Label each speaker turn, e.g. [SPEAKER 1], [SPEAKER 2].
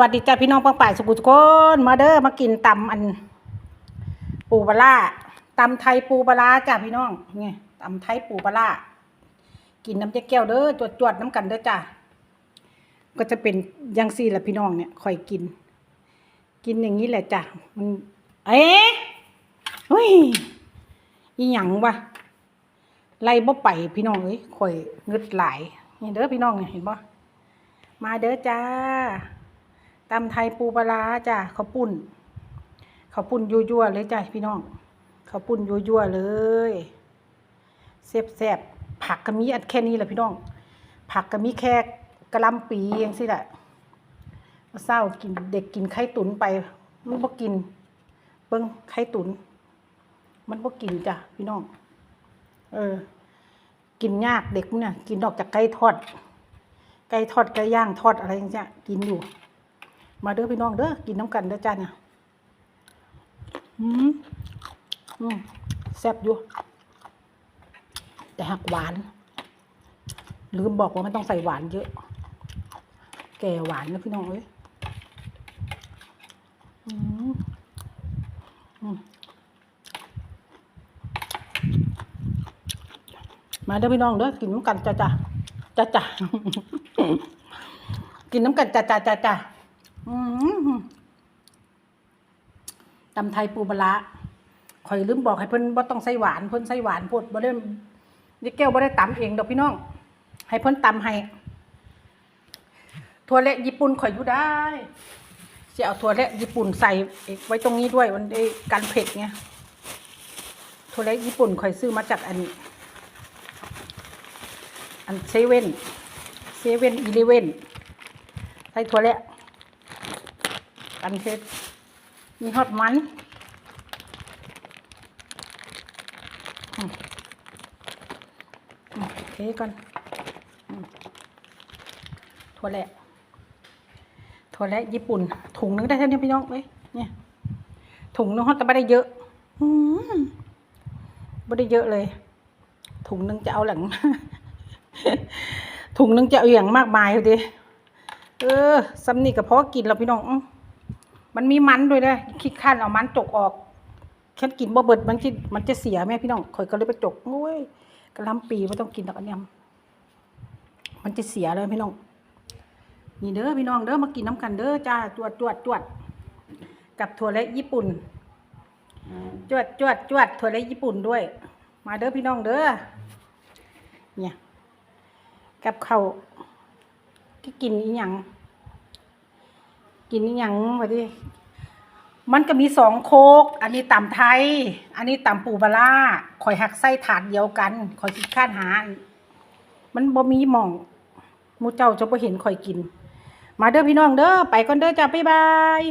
[SPEAKER 1] วัสดีจ้าพี่น้องปังป่ายสุกุทุกคนมาเด้อมากินตำอัน ปูปลาร้าตำไทยปูปลาจ้าพี่น้องนี่ตำไทยปูปลากินน้ำเจ๊แก้วเด้อจวดจวดน้ำกันเด้อจ้าก็จะเป็นยังซี่แหละพี่น้องเนี่ยคอยกิน กินอย่างนี้แหละจ้ะมันเอ๊ะเฮ้ยอีหยังวะไล่บ่ไปพี่น้องเอ้ยข่อยเงึดหลายนี่เด้อพี่น้องเนี่ยเห็นบ่มาเด้อจ้า ตำไทยปูปลาร้าจ้าข้าวปุ้นข้าวปุ้นยั่วๆเลยจ้าพี่น้องข้าวปุ้นยั่วๆเลยแซ่บๆผักก็มีอันแค่นี้แหละพี่น้อง ผักก็มีแค่กระลำปีอย่างสิแหละเศร้ากินเด็กกินไข่ตุ๋นไป มันบ่กิน เบิ้งไข่ตุ๋นมันบ่กินจ้ะพี่น้อง เออ กินยากเด็กเนี่ยกินนอกจากไก่ทอด ไก่ทอดไก่ย่างทอดอะไรอย่างเงี้ยกินอยู่ มาเด้อพี่น้องเด้อกินน้ำกันเด้อจ้าเนี่ยอืมอืมแซ่บอยู่ แต่หักหวาน ลืมบอกว่าไม่ต้องใส่หวานเยอะ แก่หวานนะพี่น้องเอ้ยอืมอืมมาเด้อพี่น้องเด้อกินน้ำกันจ้าจ้าจ้าจ้ากินน้ำกันจ้าจ้าจ้าจ้า ตำไทยปูปลาร้าข่อยลืมบอกให้เพิ่นบ่ต้องใส่หวานเพิ่นใส่หวานพดบ่ได้นี่แก้วบ่ได้ตำเองดอกพี่น้อง ให้เพิ่นตำให้ถั่วเละญี่ปุ่นข่อยอยู่ได้จะเอาถั่วเละญี่ปุ่นใส่ไว้ตรงนี้ด้วยมันได้กันเผ็ดไงถั่วเละญี่ปุ่นข่อยซื้อมาจากอัน อันเซเว่นเซเว่นอีเลเว่นใส่ถั่วเละ กันเผ็ดมีฮอตมันเทก่อนถั่วแหละถั่วแหละญี่ปุ่น ถุงนึงได้เท่านี้พี่น้องเว้ยเนี่ยถุงนึงฮอตแต่ไม่ได้เยอะอืมไม่ได้เยอะเลย ถุงนึงจะเอาหลัง ถุงนึงจะเอาอย่างมากมายเลยดิเออซัมนี่กับพอกินแล้วพี่น้องอ มันมีมันด้วยนะคิดขั้นเอามันจกออกแค่กินบ่เบิดมันที่มันจะเสียแม่พี่น้องข่อยก็เลยไปจกโอ้ยกระลำปีไม่ต้องกินดอกอันเนี้ยมันจะเสียเลยพี่น้อง นี่เด้อพี่น้องเด้อมากินน้ำกันเด้อจ้าจวดจวดจวดกับถั่วเละญี่ปุ่น จวดจวดจวดถั่วเละญี่ปุ่นด้วย มาเด้อพี่น้องเด้อเนี่ย กับเขาที่กินอีหยัง กินนี่ยังวะดิมันก็มีสองโคก อันนี้ต่ำไทย อันนี้ต่ำปูบาร่าคอยหักไส้ถาดเดียวกันคอยคิดค้านหา มันบ่มีหม่องมูเจ้าจะบ่เห็นคอยกิน มาเด้อพี่น้องเด้อ ไปก่อนเด้อจ้าบ๊ายบาย